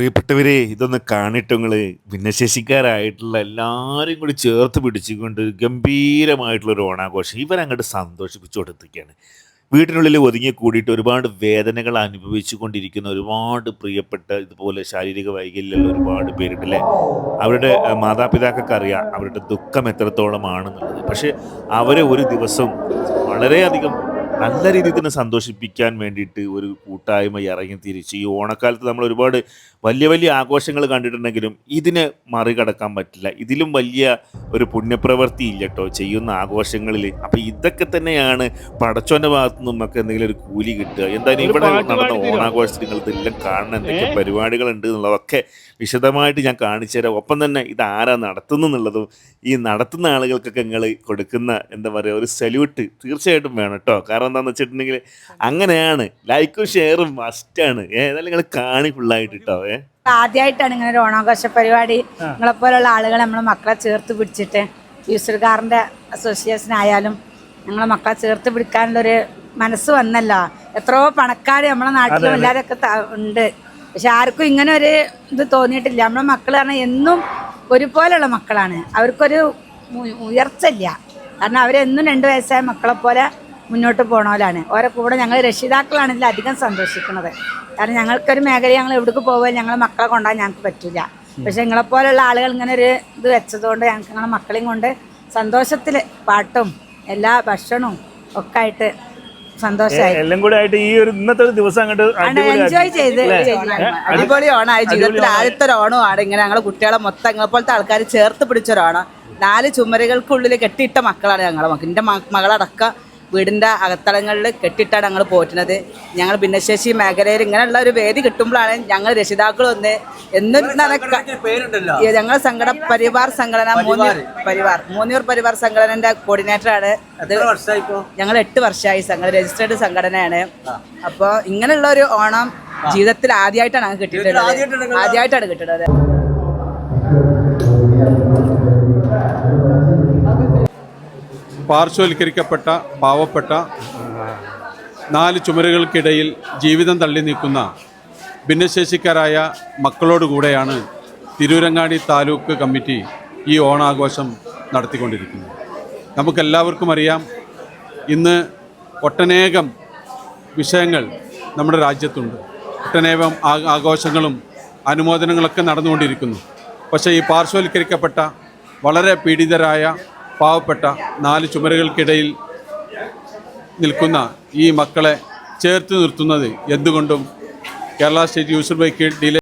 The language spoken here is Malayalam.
പ്രിയപ്പെട്ടവരെ ഇതൊന്ന് കാണിട്ടോ ഭിന്നശേഷിക്കാരായിട്ടുള്ള എല്ലാവരും കൂടി ചേർത്ത് പിടിച്ചുകൊണ്ട് ഗംഭീരമായിട്ടുള്ള ഒരു ഓണാഘോഷം ഇവരങ്ങോട്ട് സന്തോഷിപ്പിച്ചു കൊടുത്തിരിക്കുകയാണ് വീടിനുള്ളിൽ ഒതുങ്ങി കൂടിയിട്ട് ഒരുപാട് വേദനകൾ അനുഭവിച്ചു കൊണ്ടിരിക്കുന്ന ഒരുപാട് പ്രിയപ്പെട്ട ഇതുപോലെ ശാരീരിക വൈകല്യമുള്ള ഒരുപാട് പേരുണ്ട് അല്ലേ അവരുടെ മാതാപിതാക്കൾക്ക് അറിയാം അവരുടെ ദുഃഖം എത്രത്തോളമാണെന്നുള്ളത്. പക്ഷെ അവരെ ഒരു ദിവസം വളരെയധികം നല്ല രീതിയിൽ തന്നെ സന്തോഷിപ്പിക്കാൻ വേണ്ടിയിട്ട് ഒരു കൂട്ടായ്മ ഇറങ്ങി തിരിച്ച്. ഈ ഓണക്കാലത്ത് നമ്മൾ ഒരുപാട് വലിയ വലിയ ആഘോഷങ്ങൾ കണ്ടിട്ടുണ്ടെങ്കിലും ഇതിനെ മറികടക്കാൻ പറ്റില്ല. ഇതിലും വലിയ ഒരു പുണ്യപ്രവൃത്തി ഇല്ല കേട്ടോ ചെയ്യുന്ന ആഘോഷങ്ങളിൽ. അപ്പോൾ ഇതൊക്കെ തന്നെയാണ് പടച്ചോന്റെ ഭാഗത്തു നിന്നൊക്കെ എന്തെങ്കിലും ഒരു കൂലി കിട്ടുക. എന്തായാലും ഇവിടെ നടന്ന ഓണാഘോഷങ്ങൾ തരുമോ? ഓണാഘോഷത്തിൽ നിങ്ങൾ ഇതെല്ലാം കാണണം. എന്തൊക്കെ പരിപാടികളുണ്ട് എന്നുള്ളതൊക്കെ വിശദമായിട്ട് ഞാൻ കാണിച്ചു തരാം. ഒപ്പം തന്നെ ഇത് ആരാ നടത്തുന്നു എന്നുള്ളതും ഈ നടത്തുന്ന ആളുകൾക്കൊക്കെ നിങ്ങൾ കൊടുക്കുന്ന എന്താ പറയുക ഒരു സല്യൂട്ട് തീർച്ചയായിട്ടും വേണം കേട്ടോ കാരണം എന്താണെന്ന് വെച്ചിട്ടുണ്ടെങ്കിൽ അങ്ങനെയാണ്. ലൈക്കും ഷെയറും മസ്റ്റാണ് ഏതായാലും നിങ്ങൾ കാണി ഫുള്ളായിട്ട് കേട്ടോ ഏ. ആദ്യമായിട്ടാണ് ഇങ്ങനെ ഒരു ഓണാഘോഷ പരിപാടി. നിങ്ങളെപ്പോലുള്ള ആളുകൾ നമ്മളെ മക്കളെ ചേർത്ത് പിടിച്ചിട്ട് യൂസർകാറിന്റെ അസോസിയേഷൻ ആയാലും ഞങ്ങളെ മക്കളെ ചേർത്ത് പിടിക്കാനുള്ളൊരു മനസ്സ് വന്നല്ലോ. എത്രയോ പണക്കാർ നമ്മളെ നാട്ടിലും എല്ലാവരൊക്കെ ഉണ്ട്. പക്ഷെ ആർക്കും ഇങ്ങനെ ഒരു ഇത് തോന്നിയിട്ടില്ല. നമ്മളെ മക്കൾ പറഞ്ഞാൽ എന്നും ഒരുപോലെയുള്ള മക്കളാണ്. അവർക്കൊരു ഉയർച്ചയില്ല. ഉയർച്ച ഇല്ല കാരണം അവരെന്നും രണ്ട് വയസ്സായ മക്കളെ പോലെ മുന്നോട്ട് പോകണമല്ലാണ് ഓരോ കൂടെ ഞങ്ങൾ രക്ഷിതാക്കളാണ് ഇതിൽ അധികം സന്തോഷിക്കുന്നത്. കാരണം ഞങ്ങൾക്കൊരു മേഖല ഞങ്ങൾ എവിടേക്ക് പോകാൻ ഞങ്ങളെ മക്കളെ കൊണ്ടാൻ ഞങ്ങൾക്ക് പറ്റില്ല പക്ഷെ നിങ്ങളെപ്പോലുള്ള ആളുകൾ ഇങ്ങനെ ഒരു ഇത് വെച്ചതുകൊണ്ട് ഞങ്ങൾക്ക് ഞങ്ങളെ മക്കളെയും കൊണ്ട് സന്തോഷത്തിൽ പാട്ടും എല്ലാ ഭക്ഷണവും ഒക്കെ ആയിട്ട് സന്തോഷമായി എല്ലാം കൂടെ ആയിട്ട് ഈ ഒരു ഇന്നത്തെ ഒരു ദിവസം അങ്ങോട്ട് എൻജോയ് ചെയ്ത് അടിപൊളി ഓണമായി ജീവിതത്തിൽ. ആദ്യത്തെ ഒരു ഓണമാണ് ഇങ്ങനെ ഞങ്ങളെ കുട്ടികളെ മൊത്തം ഞങ്ങളെ പോലത്തെ ആൾക്കാർ ചേർത്ത് പിടിച്ചൊരോണം നാല് ചുമരുകൾക്കുള്ളിൽ കെട്ടിയിട്ട മക്കളാണ് ഞങ്ങളെ മക്കൾ. എന്റെ മകളടക്കം വീടിന്റെ അകത്തളങ്ങളിൽ കെട്ടിയിട്ടാണ് ഞങ്ങൾ പോറ്റുന്നത്. ഞങ്ങൾ ഭിന്നശേഷി മേഖലയിൽ ഇങ്ങനെയുള്ള ഒരു വേദി കിട്ടുമ്പോഴാണ് ഞങ്ങൾ രക്ഷിതാക്കൾ ഒന്ന് എന്നും ഞങ്ങൾ സംഘടന പരിവാർ സംഘടന മൂന്നൂർ പരിവാർ. മൂന്നൂർ പരിവാർ സംഘടനന്റെ കോർഡിനേറ്ററാണ്. ഇത് ഞങ്ങൾ എട്ട് വർഷമായി സംഘടന രജിസ്റ്റേർഡ് സംഘടനയാണ്. അപ്പോൾ ഇങ്ങനെയുള്ള ഒരു ഓണം ജീവിതത്തിൽ ആദ്യമായിട്ടാണ് കിട്ടിയിട്ടുള്ളത്. ആദ്യമായിട്ടാണ് കിട്ടുന്നത്. പാർശ്വവൽക്കരിക്കപ്പെട്ട പാവപ്പെട്ട നാല് ചുമരുകൾക്കിടയിൽ ജീവിതം തള്ളി നീക്കുന്ന ഭിന്നശേഷിക്കാരായ മക്കളോടുകൂടെയാണ് തിരൂരങ്ങാടി താലൂക്ക് കമ്മിറ്റി ഈ ഓണാഘോഷം നടത്തിക്കൊണ്ടിരിക്കുന്നത്. നമുക്കെല്ലാവർക്കും അറിയാം ഇന്ന് ഒട്ടനേകം വിഷയങ്ങൾ നമ്മുടെ രാജ്യത്തുണ്ട്. ഒട്ടനേകം ആഘോഷങ്ങളും അനുമോദനങ്ങളൊക്കെ നടന്നുകൊണ്ടിരിക്കുന്നു. പക്ഷേ ഈ പാർശ്വവൽക്കരിക്കപ്പെട്ട വളരെ പീഡിതരായ പാവപ്പെട്ട നാല് ചുമരുകൾക്കിടയിൽ നിൽക്കുന്ന ഈ മക്കളെ ചേർത്ത് നിർത്തുന്നത് എന്തുകൊണ്ടും Kerala state user bike delay